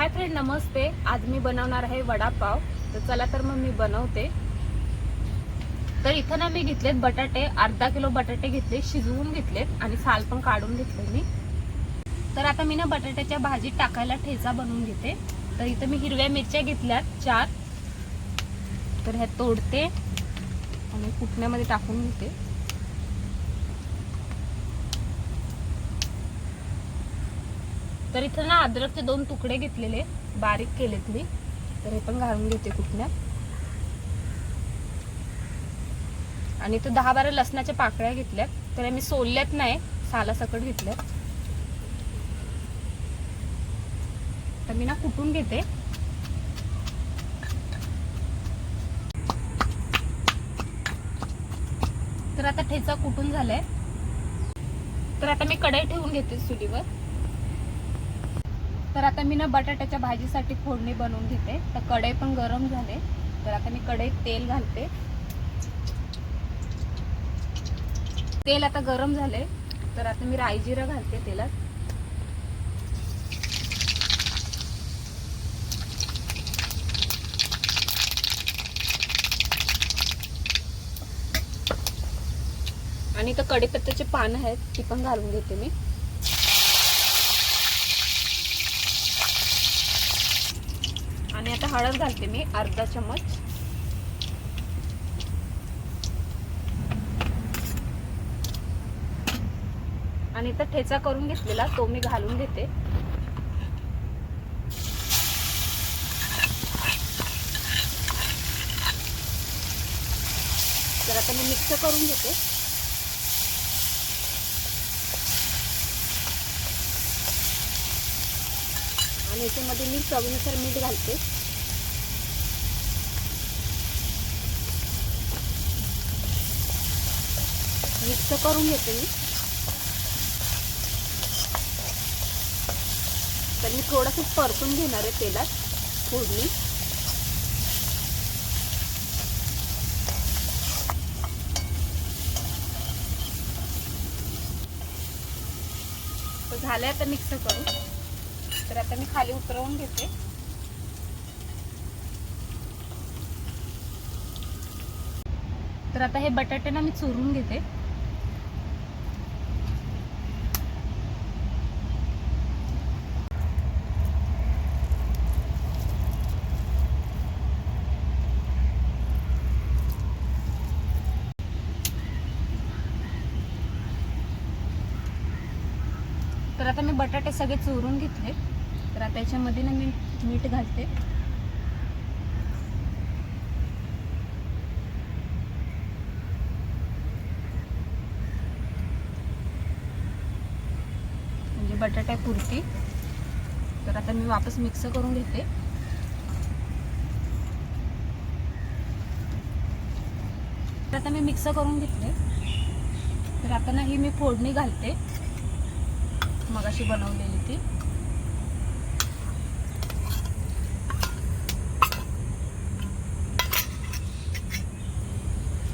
Hi friend नमस्ते. आज मी बनवणार आहे वडापाव. तर चला तर मग मी बनवते. तर इथं ना मी घेतलेत बटाटे. अर्धा किलो बटाटे घेतले शिजवून घेतलेत आणि साल पण काढून घेतले मी. तर आता मी ना बटाट्याच्या भाजीत टाकायला ठेचा बनवून घेते. तर इथं मी हिरव्या मिरच्या घेतल्यात चार. तर ह्या तोडते आणि कुटण्यामध्ये टाकून घेते. तर इथं ना अद्रकचे दोन तुकडे घेतलेले बारीक केलेत मी तर हे पण घालून घेते कुठल्या आणि इथं दहा बारा लसणाच्या पाकळ्या घेतल्यात तर मी सोलल्यात नाही सालासकट घेतल्यात. तर मी ना कुटून घेते. तर आता ठेचा कुटून झालाय. तर आता मी कढई ठेवून घेते चुलीवर तर आता मी ना बटाट्याच्या भाजीसाठी फोडणी बनवून घेते. तर कढई पण गरम झाले. तर आता मी कढईत तेल घालते. तेल आता गरम झाले. तर आता मी राई जिरा घालते तेलात. आणि तर कढीपत्त्याचे पानं आहेत ती पण घालून घेते मी. आणि आता हळद घालते मी अर्धा चमच आणि तर ठेचा करून घेतलेला तो मी घालून घेते. तर आता मी मिक्स करून घेते. आणि याच्यामध्ये मी चवीनुसार मीठ घालते. मिक्स करून घेते मी. तर मी थोडंसं परतून घेणार आहे तेलात फोडणी. तर झालंय आता मिक्स करून. तर आता मी खाली उतरवून घेते. तर आता हे बटाटे ना मी चुरून घेते. तर आता मी बटाटे सगळे चोरून घेतले. तर आता याच्यामध्ये ना मी मीठ घालते. म्हणजे बटाट्या पुरती. तर आता मी वापस मिक्स करून घेते. तर आता मी मिक्स करून घेतले. तर आता ना ही मी फोडणी घालते. मगाशी बनवलेली ती.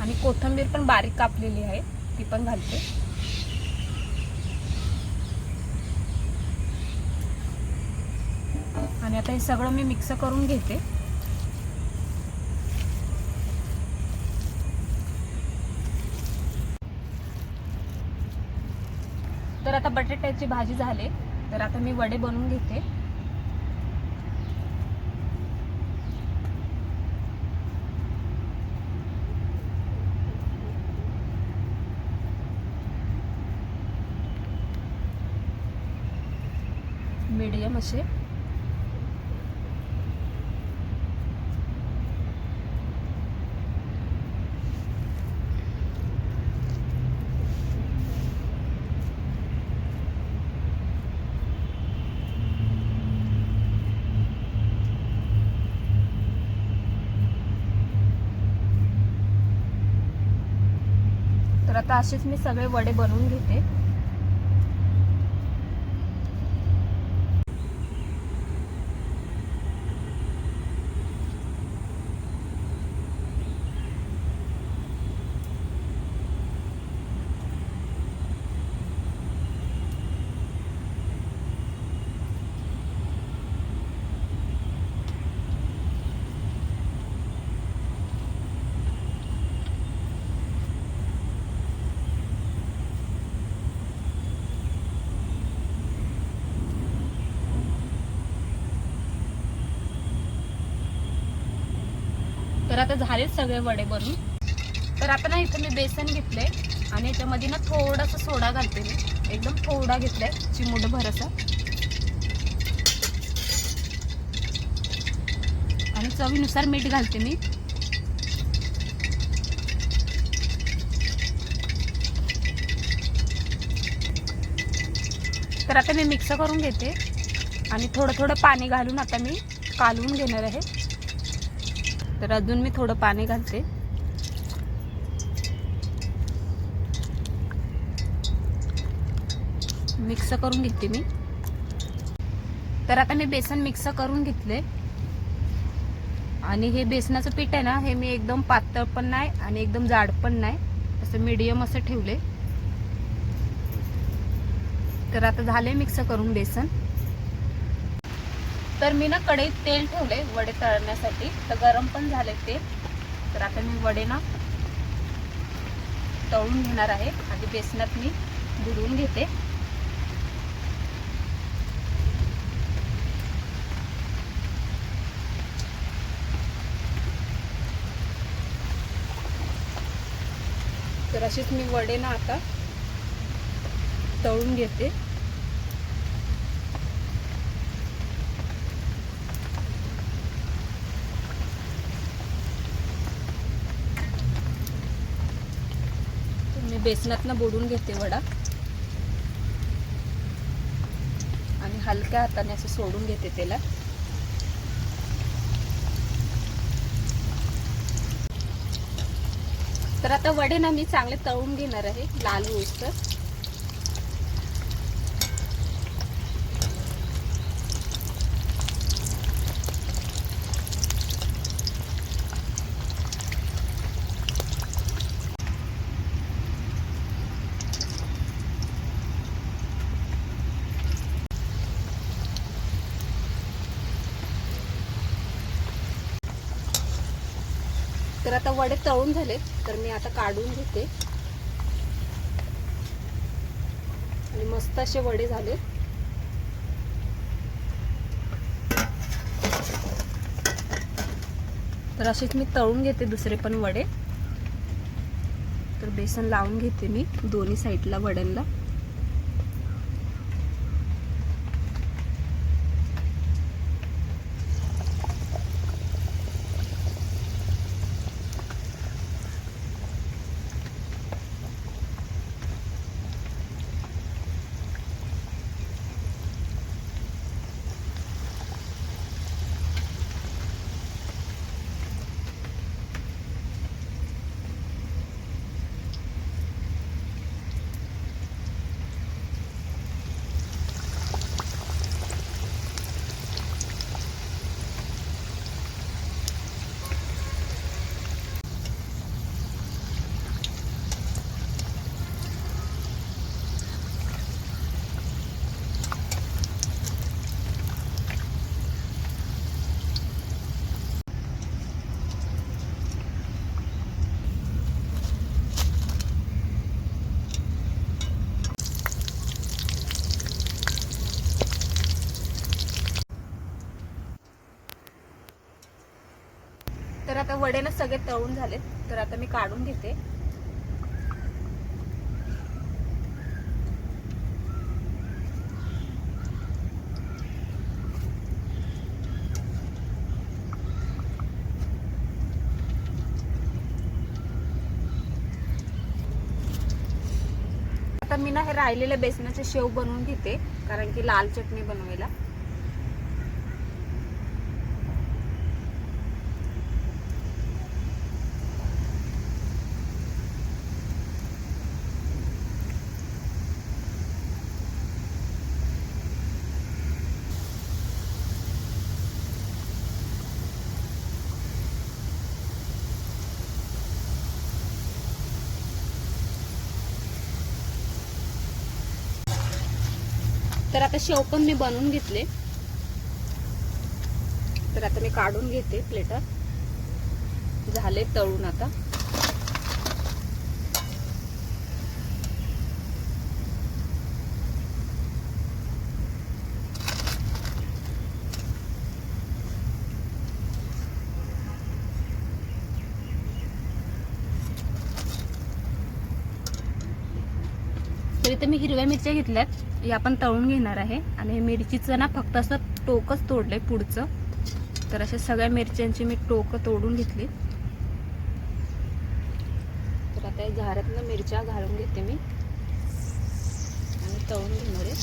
आणि कोथंबीर पण बारीक कापलेली आहे ती पण घालते. आणि आता हे सगळं मी मिक्स करून घेते. तर आता बटाट्याची भाजी झाले. तर आता मी वडे बनवून घेते. मीडियम असे. तर आता असेच मी सगळे वडे बनवून घेते. तर आता झाले सगळे वडे बनून तर आता ना इथं मी बेसन घेतले आणि याच्यामध्ये ना थोडासा सोडा घालते मी. एकदम थोडा घेतलाय चिमूटभर भरसा. आणि चवीनुसार मीठ घालते मी. तर आता मी मिक्स करून घेते आणि थोडं थोडं पाणी घालून आता मी कालवून घेणार आहे. तर अजून मी थोडं पाणी घालते. मिक्स करून घेते मी. तर आता मी बेसन मिक्स करून घेतले. आणि हे बेसनाचं पीठ आहे ना हे मी एकदम पातळ पण नाही आणि एकदम जाड पण नाही. असं मीडियम असं ठेवले. तर आता झाले मिक्स करून बेसन. तर मी ना कढईत तेल ठेवले वडे तळण्यासाठी. तर गरम पण झाले तेल तर आता मी वडे ना तळून घेणार आहे. आधी बेसनात मी बुडवून घेते. तर अशीच मी वडे ना आता तळून घेते मी बेसनातनं बुडून घेते वडा. आणि हलक्या हाताने असं सोडून घेते त्याला तर आता वडे ना मी चांगले तळून घेणार आहे लाल होईस्तर तर तर आता वडे तळून झाले तर मी आता काढून घेते. आणि मस्त असे वडे झाले. तर असेच मी तळून घेते दुसरे पण वडे. तर बेसन लावून घेते मी दोन्ही साईडला वड्यांना. आता वडे ना सगळे तळून झालेत तर आता मी काढून घेते. आता मी ना हे राहिलेले बेसनाचे शेव बनवून घेते कारण की लाल चटणी बनवायला. तर आता शेव पण मी बनवून घेतले. तर आता मी काढून घेते प्लेटात झाले तळून आता. इथं मी हिरव्या मिरच्या घेतल्यात. या आपण तळून घेणार आहे. आणि मिरचीचं ना फक्त असं टोकच तोडलंय पुढचं. तर अशा सगळ्या मिरच्यांची मी टोकं तोडून घेतली. तर आता या झारातनं मिरच्या घालून घेते मी. आणि तळून घेणार आहे.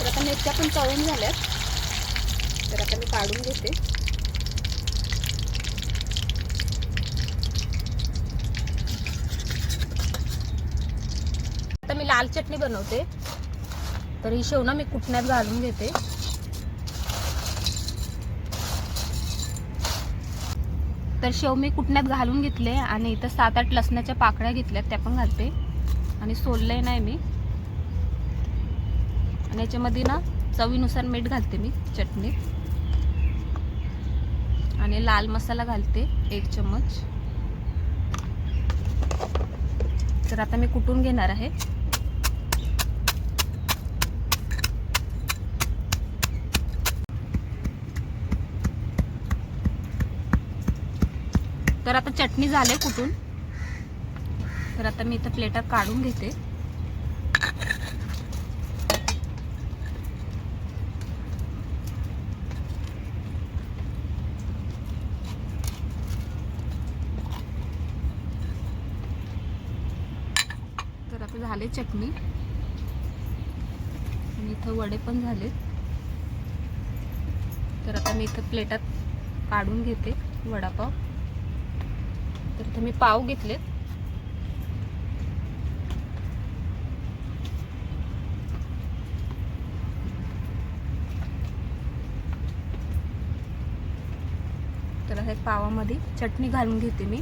तर आता मिरच्या पण तळून झाल्यात. तर आता मी काढून घेते. आता मी लाल चटणी बनवते. तर ही शेव ना मी कुटण्यात घालून घेते. तर शेव मी कुटण्यात घालून घेतले आणि इथं सात आठ लसणाच्या पाकळ्या घेतल्यात त्या पण घालते. आणि सोलले नाही मी. आणि याच्यामध्ये ना चवीनुसार मीठ घालते मी चटणी. आणि लाल मसाला घालते एक चम्मच. तर आता मी कुटून घेणार आहे. तर आता चटणी झाले कुठून? तर आता मी इथं प्लेटात काढून घेते. तर आता झाले चटणी. आणि इथं वडे पण झाले तर आता मी इथं प्लेटात काढून घेते वडापाव. तर इथं मी पाव घेतलेत. तर हे पावामध्ये चटणी घालून घेते मी.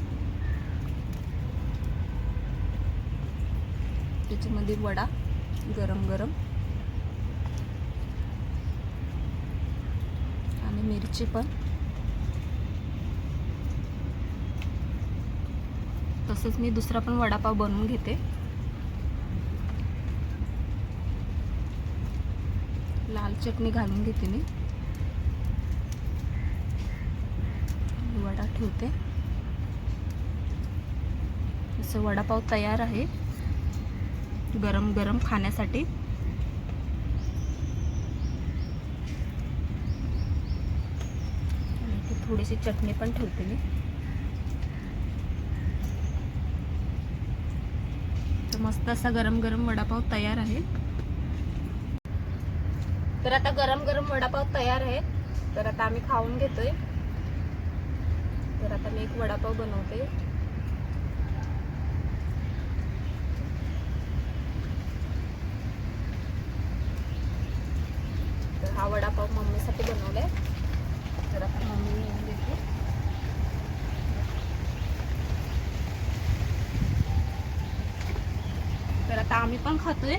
त्याच्यामध्ये वडा गरम गरम. आणि मिरची पण. तसंच मी दुसरा पण वडापाव बनवून घेते. लाल चटणी घालून घेते मी. वडा ठेवते. असं वडापाव तयार आहे. गरम गरम खाण्यासाठी. थोडीशी चटणी पण ठेवते मी. मस्त असा गरम गरम वडापाव तयार आहे. तर आता गरम गरम वडापाव तयार आहे तर आता आम्ही खाऊन घेतोय. तर आता मी एक वडापाव बनवते. तर हा वडापाव मम्मीसाठी बनवलाय. तर आता मम्मी आता आम्ही पण खातोय.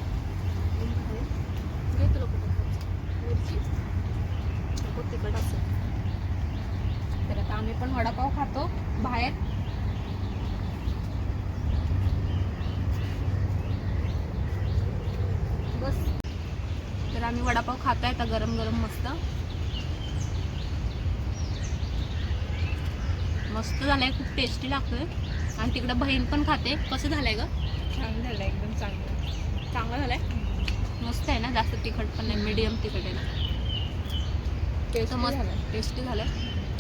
कुठं तर आता आम्ही पण वडापाव खातो बाहेर. बस. तर आम्ही वडापाव खातोय आता गरम गरम मस्त. मस्त झालंय खूप टेस्टी लागतोय. आणि तिकडं बहीण पण खाते. कसं झालंय ग? छान झालं एकदम चांगलं. चांगलं झालंय? मस्त आहे ना जास्त तिखट पण नाही मीडियम तिखट आहे ना. टेस्ट मस्त टेस्टी झालंय.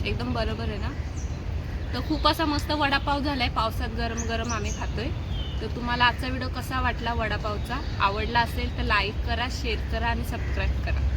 एकदम बरोबर आहे ना. तर खूप असा मस्त वडापाव झालाय. पावसात गरम गरम आम्ही खातोय. तर तुम्हाला आजचा व्हिडिओ कसा वाटला वडापावचा? आवडला असेल तर लाईक करा शेअर करा आणि सबस्क्राईब करा.